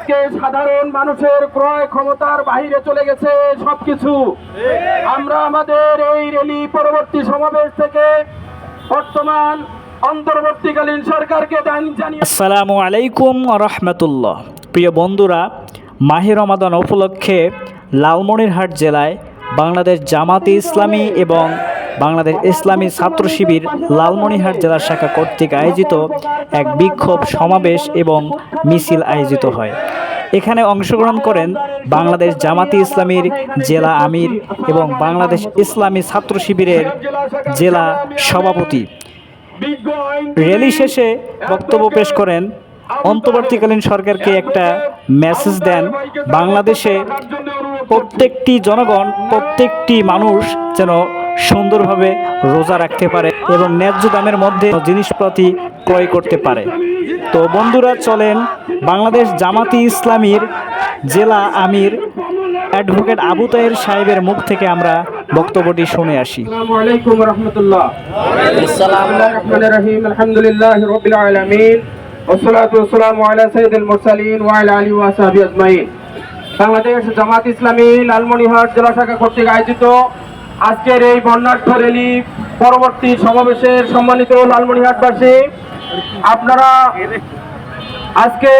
আজকে সাধারণ মানুষের ক্রয় ক্ষমতার বাইরে চলে গেছে সবকিছু। আমরা আমাদের এই রেলি পরবর্তী সমাবেশ থেকে বর্তমান অন্তর্বর্তীকালীন সরকারকে জানি- জানিয়ে আসসালামু আলাইকুম রহমতুল্লাহ। প্রিয় বন্ধুরা, মাহে রমাদান উপলক্ষে লালমনিরহাট জেলায় বাংলাদেশ জামাতে ইসলামী এবং বাংলাদেশ ইসলামী ছাত্র শিবির লালমনিরহাট জেলা শাখা কর্তৃক আয়োজিত এক বিক্ষোভ সমাবেশ এবং মিছিল আয়োজিত হয়। এখানে অংশগ্রহণ করেন বাংলাদেশ জামাতি ইসলামীর জেলা আমির এবং বাংলাদেশ ইসলামী ছাত্র শিবিরের জেলা সভাপতি। র্যালি শেষে বক্তব্য পেশ করেন, অন্তর্বর্তীকালীন সরকারকে একটা মেসেজ দেন, বাংলাদেশে প্রত্যেকটি জনগণ, প্রত্যেকটি মানুষ যেন সুন্দরভাবে রোজা রাখতে পারে এবং ন্যায্য দামের মধ্যে জিনিসপাতি ক্রয় করতে পারে তো বন্ধুরা চলেন বাংলাদেশ জামাতি ইসলামীর জেলা আমির অ্যাডভোকেট আবু তাহের সাহেবের মুখ থেকে আমরা বক্তব্যটি শুনে আসি আসসালামু আলাইকুম রহমতুল্লাহ الرحمن الرحيم الحمد لله رب العالمين والصلاة والسلام على سيد المرسلين وعلى آله وصحبه أجمعين বাংলাদেশ জামাত ইসলামী লালমনিরহাট জেলা শাখা কর্তৃক আয়োজিত আজকের এই বর্ণাঢ্য র্যালি পরবর্তী সমাবেশের সম্মানিত লালমনিরহাটবাসী আপনারা আজকে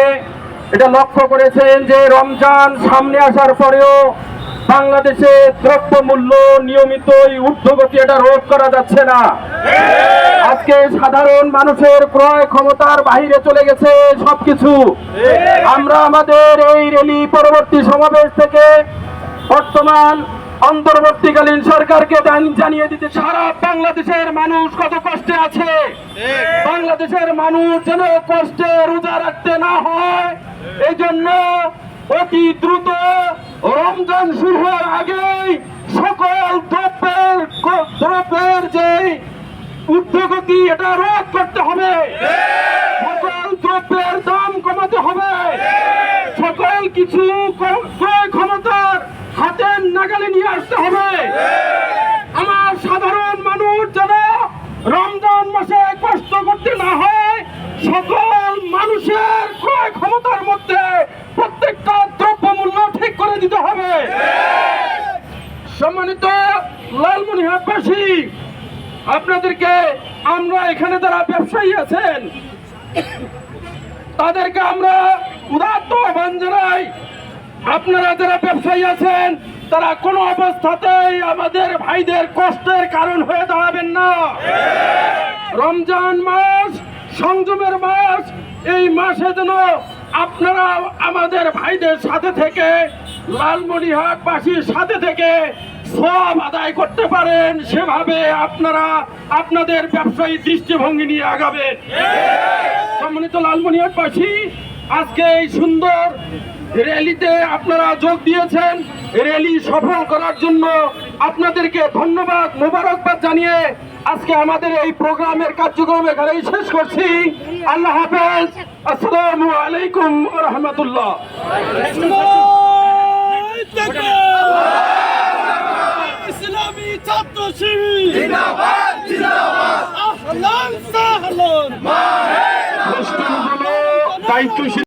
এটা লক্ষ্য করেছেন যে রমজান সামনে আসার পরেও বাংলাদেশে দ্রব্য মূল্য নিয়মিতই ঊর্ধ্বগতি এটা রোধ করা যাচ্ছে না। আজকে সাধারণ মানুষের ক্রয় ক্ষমতার বাইরে চলে গেছে সবকিছু। আমরা আমাদের এই র্যালি পরবর্তী সমাবেশ থেকে বর্তমান অন্তর্বর্তীকালীন সরকারকে জানিয়ে দিতে সারা বাংলাদেশের মানুষ কত কষ্টে আছে? বাংলাদেশের মানুষ যেন কষ্টে রোজা রাখতে না হয়। এই জন্য অতি দ্রুত রমজান শুরু হওয়ার আগেই সকল দ্রব্যের দ্রব্যের যে ঊর্ধ্বগতি এটা রোধ করতে হবে সকল দ্রব্যের দাম কমাতে হবে সকল কিছু ক- ক্রয় ক্ষমতার হাতের নাগালে নিয়ে আসতে হবে আমার সাধারণ মানুষ যেন রমজান মাসে কষ্ট করতে না হয় সকল মানুষের ক্রয় ক্ষমতার মধ্যে প্রত্যেকটা দ্রব্য মূল্য ঠিক করে দিতে হবে। সম্মানিত লালমনিহাটবাসী আপনাদেরকে আমরা এখানে যারা ব্যবসায়ী আছেন, তাদেরকে আমরা উদাত্ত আহ্বান জানাই। আপনারা যারা ব্যবসায়ী আছেন, তারা কোনো অবস্থাতেই আমাদের ভাইদের কষ্টের কারণ হয়ে দাঁড়াবেন না। রমজান মাস সংযমের মাস, এই মাসে যেন আপনারা আমাদের ভাইদের সাথে থেকে, লালমনিহাটবাসীর সাথে থেকে সব আদায় করতে পারেন, সেভাবে আপনারা আপনাদের ব্যবসায়ী দৃষ্টিভঙ্গি নিয়ে আগাবেন। সম্মানিত লালমনিহাটবাসী, আজকে এই সুন্দর র্যালিতে আপনারা যোগ দিয়েছেন। র্যালি সফল করার জন্য আপনাদেরকে ধন্যবাদ, মোবারকবাদ জানিয়ে আজকে আমাদের এই প্রোগ্রামের কার্যক্রম এখানেই শেষ করছি। আল্লাহ হাফেজ। আসসালামু আলাইকুম রহমতুল্লাহ। ইসলামী ছাত্র দায়িত্বশীল